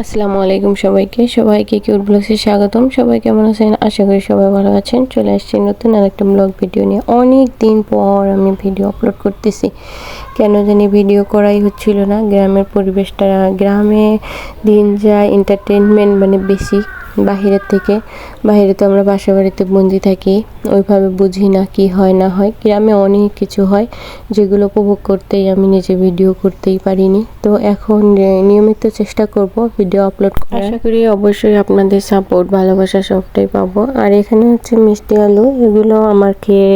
আসসালামু আলাইকুম সবাইকে। সবাইকে কিউট ব্লগসে স্বাগতম। সবাই কেমন আছেন? আশা করি সবাই ভালো আছেন। চলে আসছি নতুন আর একটা ব্লগ ভিডিও নিয়ে। অনেক দিন পর আমি ভিডিও আপলোড করতেছি। কেন জানি ভিডিও করাই হচ্ছিল না। গ্রামের পরিবেশটা, গ্রামে দিন যায় এন্টারটেনমেন্ট মানে বেশি। বাহিরের থেকে। বাইরে তো আমরা বাসা বাড়িতে বন্দি থাকি। ওইভাবে বুঝি না কি হয়, না হয়। গ্রামে অনেক কিছু হয় যেগুলো উপভোগ করতেই আমি নিজে ভিডিও করতেই পারিনি। তো এখন নিয়মিত চেষ্টা করব ভিডিও আপলোড করার। আশা করি অবশ্যই আপনাদের সাপোর্ট ভালোবাসা সবটাই পাবো। আর এখানে হচ্ছে মিষ্টি আলু, এগুলো আমার খেয়ে,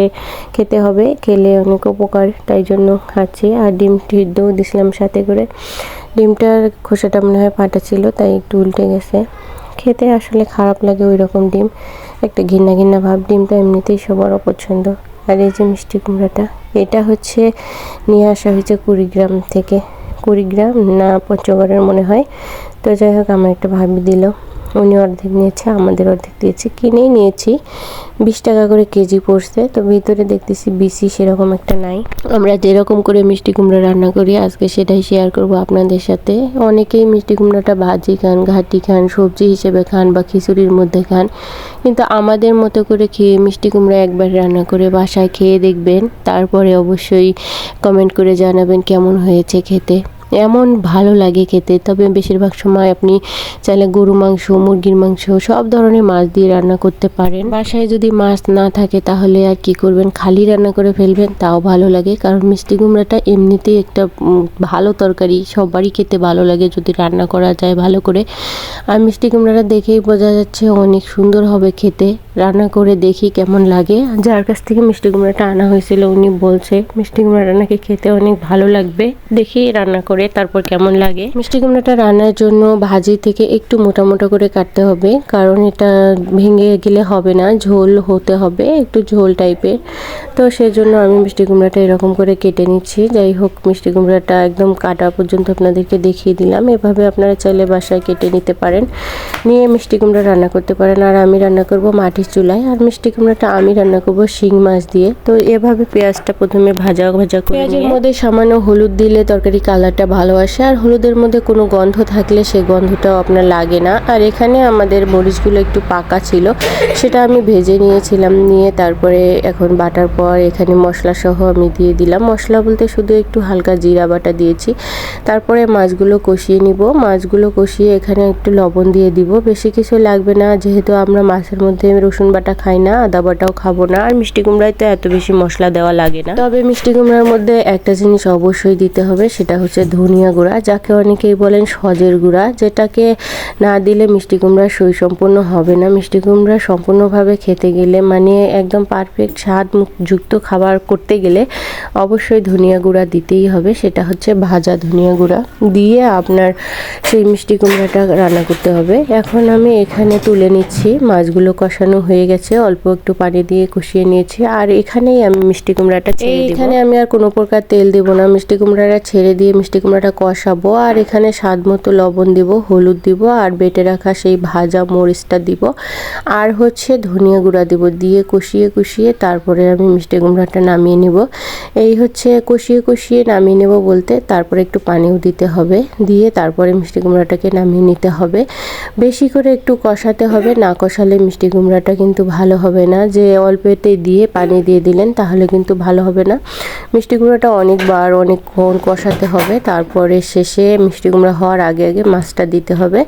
খেতে হবে। খেলে অনেক উপকার, তাই জন্য খাচ্ছি। আর ডিম সিদ্ধও দিছিলাম সাথে করে। ডিমটার খোসাটা মনে হয় ফাটা ছিল, তাই একটু উল্টে গেছে। খেতে আসলে খারাপ লাগে ওই রকম ডিম। একটা ঘিন্না ঘিন্না ভাব ডিমটা এমনিতেই সবার অপছন্দ। আর এই যে মিষ্টি কুমড়াটা, এটা হচ্ছে নিয়ে আসা হয়েছে কুড়িগ্রাম থেকে। কুড়িগ্রাম না পঞ্চগড়ের মনে হয়। তো যাই হোক, আমার একটা ভাবি দিল। উনি অর্ধেক নিয়েছে, আমাদের অর্ধেক দিয়েছে। কিনেই নিয়েছি, বিশ টাকা করে কেজি পড়ছে। তো ভিতরে দেখতেছি বিসি সেরকম একটা নাই। আমরা যেরকম করে মিষ্টি কুমড়া রান্না করি, আজকে সেটাই শেয়ার করব আপনাদের সাথে। অনেকেই মিষ্টি কুমড়াটা ভাজি খান, ঘাটি খান, সবজি হিসেবে খান বা খিচুড়ির মধ্যে খান। কিন্তু আমাদের মতো করে খেয়ে মিষ্টি কুমড়া একবার রান্না করে বাসায় খেয়ে দেখবেন। তারপরে অবশ্যই কমেন্ট করে জানাবেন কেমন হয়েছে খেতে। এমন ভালো লাগে খেতে। তবে বেশিরভাগ সময় আপনি চাইলে গরু মাংস, মুরগির মাংস, সব ধরনের মাছ দিয়ে রান্না করতে পারেন। বাসায় যদি মাছ না থাকে তাহলে আর কি করবেন? খালি রান্না করে ফেলবেন, তাও ভালো লাগে। কারণ মিষ্টি কুমড়াটা এমনিতেই একটা ভালো তরকারি। সবারই খেতে ভালো লাগে যদি রান্না করা যায় ভালো করে। আর মিষ্টি কুমড়াটা দেখেই বোঝা যাচ্ছে অনেক সুন্দর হবে খেতে। রান্না করে দেখি কেমন লাগে। যার কাছ থেকে মিষ্টি কুমড়াটা আনা হয়েছিল উনি বলছে, মিষ্টি কুমড়াটা নাকি খেতে অনেক ভালো লাগবে। দেখি রান্না করে তারপর কেমন লাগে? মিষ্টি কুমড়াটা রান্নার জন্য ভাজি থেকে একটু মোটা মোটা করে কাটতে হবে কারণ এটা ভেঙে গেলে হবে না ঝোল হতে হবে একটু ঝোল টাইপের। তো সেজন্য আমি মিষ্টি কুমড়াটা এরকম করে কেটে নিচ্ছি। যাই হোক মিষ্টি কুমড়াটা একদম কাটা পর্যন্ত আপনাদেরকে দেখিয়ে দিলাম। এভাবে আপনারা চাইলে বাসায় কেটে নিতে পারেন। নিয়ে মিষ্টি কুমড়া রান্না করতে পারেন। আর আমি রান্না করব মাটির চুলায়। আর মিষ্টি কুমড়াটা আমি রান্না করব শিং মাছ দিয়ে। তো এভাবে পেঁয়াজটা প্রথমে ভাজা ভাজা করে পেঁয়াজের মধ্যে সামান্য হলুদ দিলে তরকারি কালারটা ভালো আসে আর হলুদের মধ্যে কোনো গন্ধ থাকলে সেই গন্ধটাও আপনার লাগে না। আর এখানে আমাদের মরিচগুলো একটু পাকা ছিল, সেটা আমি ভেজে নিয়েছিলাম, নিয়ে তারপরে এখন বাটার পর এখানে মশলা সহ আমি দিয়ে দিলাম। মশলা বলতে শুধু একটু হালকা জিরা বাটা দিয়েছি। তারপরে মাছগুলো কষিয়ে নিব। মাছগুলো কষিয়ে এখানে একটু লবণ দিয়ে দিব। বেশি কিছু লাগবে না, যেহেতু আমরা মাছের মধ্যে রসুন বাটা খাই না, আদা বাটাও খাব না, আর মিষ্টি কুমড়ায় তো এত বেশি মশলা দেওয়া লাগে না। তবে মিষ্টি কুমড়ার মধ্যে একটা জিনিস অবশ্যই দিতে হবে, সেটা হচ্ছে ধনিয়া গুঁড়া, যাকে অনেকেই বলেন সজের গুঁড়া, যেটাকে না দিলে মিষ্টি কুমড়া সই সম্পূর্ণ হবে না। মিষ্টি কুমড়া সম্পূর্ণভাবে খেতে গেলে মানে একদম পারফেক্ট স্বাদ যুক্ত খাবার করতে গেলে অবশ্যই ধনিয়া গুঁড়া দিতেই হবে, সেটা হচ্ছে ভাজা ধনিয়া গুঁড়া। দিয়ে আপনার সেই মিষ্টি কুমড়াটা রান্না করতে হবে। এখন আমি এখানে তুলে নিচ্ছি, মাছগুলো কষানো হয়ে গেছে, অল্প একটু পানি দিয়ে কষিয়ে নিয়েছি। আর এখানেই আমি মিষ্টি কুমড়াটা ছেড়ে এখানে আমি আর কোনো প্রকার তেল দেবো না, মিষ্টি কুমড়াটা ছেড়ে দিয়ে মিষ্টি কুমড়াটা কষাবো। আর এখানে স্বাদ মতো লবণ দিব, হলুদ দিব, আর বেটে রাখা সেই ভাজা মরিচটা দিব। আর হচ্ছে ধনিয়া গুঁড়া দিব, দিয়ে কষিয়ে কষিয়ে তারপরে আমি মিষ্টি কুমড়াটা নামিয়ে নিব। এই হচ্ছে কষিয়ে কষিয়ে নামিয়ে নেব বলতে। তারপরে একটু পানিও দিতে হবে। দিয়ে তারপরে মিষ্টি কুমড়াটাকে নামিয়ে নিতে হবে। বেশি করে একটু কষাতে হবে। না কষালে মিষ্টি কুমড়াটা কিন্তু ভালো হবে না। যে অল্পতে দিয়ে পানি দিয়ে দিলেন, তাহলে কিন্তু ভালো হবে না। মিষ্টি কুমড়াটা অনেকবার অনেকক্ষণ কষাতে হবে। তারপরে শেষে মিষ্টি কুমড়া হওয়ার আগে আগে মাছটা দিতে হবে।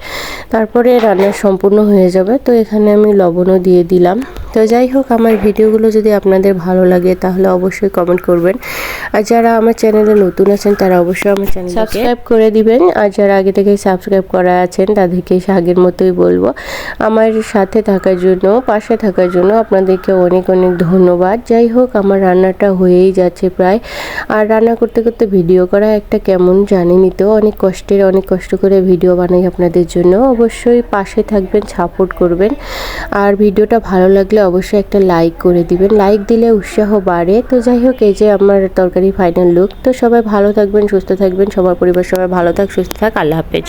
তারপরে রান্না সম্পূর্ণ হয়ে যাবে। তো এখানে আমি লবণও দিয়ে দিলাম। তো যাই হোক, আমার ভিডিওগুলো যদি আপনাদের ভালো লাগে, তাহলে অবশ্যই কমেন্ট করবেন। আর যারা আমার চ্যানেলে নতুন আছেন, তারা অবশ্যই আমার চ্যানেল সাবস্ক্রাইব করে দিবেন। আর যারা আগে থেকে সাবস্ক্রাইব করা আছেন, তাদেরকে আগের মতোই বলব। আমার সাথে থাকার জন্য, পাশে থাকার জন্য আপনাদেরকে অনেক অনেক ধন্যবাদ। যাই হোক, আমার রান্নাটা হয়েই যাচ্ছে প্রায়। আর রান্না করতে করতে ভিডিও করা একটা কেমন জানেনই তো, অনেক কষ্টের, অনেক কষ্ট করে ভিডিও বানাই আপনাদের জন্য। অবশ্যই পাশে থাকবেন সাপোর্ট করবেন। আর ভিডিওটা ভালো লাগলে অবশ্যই একটা লাইক করে দিবেন। লাইক দিলে উৎসাহ বাড়ে। তো যাই হোক, এই যে আমার তরকারি ফাইনাল লুক তো সবাই ভালো থাকবেন, সুস্থ থাকবেন। সবার পরিবার সবাই ভালো থাক, সুস্থ থাক। আল্লাহ হাফেজ।